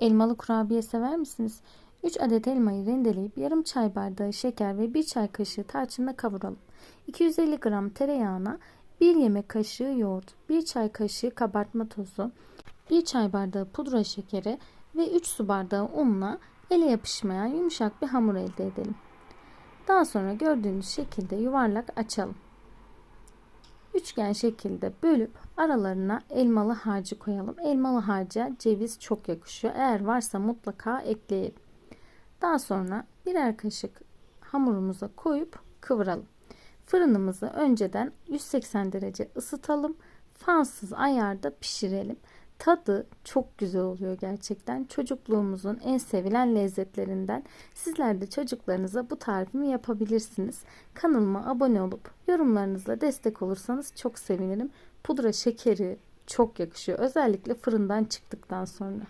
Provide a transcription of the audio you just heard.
Elmalı kurabiye sever misiniz? 3 adet elmayı rendeleyip yarım çay bardağı şeker ve 1 çay kaşığı tarçınla kavuralım. 250 gram tereyağına 1 yemek kaşığı yoğurt, 1 çay kaşığı kabartma tozu, 1 çay bardağı pudra şekeri ve 3 su bardağı unla ele yapışmayan yumuşak bir hamur elde edelim. Daha sonra gördüğünüz şekilde yuvarlak açalım. Üçgen şekilde bölüp aralarına elmalı harcı koyalım. Elmalı harca ceviz çok yakışıyor. Eğer varsa mutlaka ekleyelim. Daha sonra birer kaşık hamurumuza koyup kıvıralım. Fırınımızı önceden 180 derece ısıtalım. Fansız ayarda pişirelim. Tadı çok güzel oluyor gerçekten. Çocukluğumuzun en sevilen lezzetlerinden. Sizler de çocuklarınıza bu tarifimi yapabilirsiniz. Kanalıma abone olup yorumlarınızla destek olursanız çok sevinirim. Pudra şekeri çok yakışıyor. Özellikle fırından çıktıktan sonra.